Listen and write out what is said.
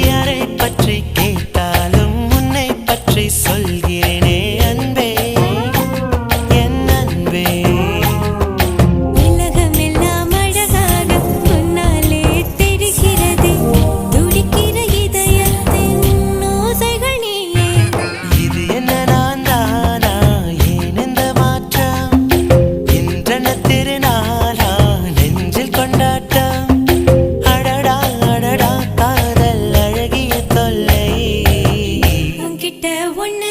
யாரை பற்றி கேட்டாலும் உன்னை பற்றி சொல் கேட்ட ஒண்ணு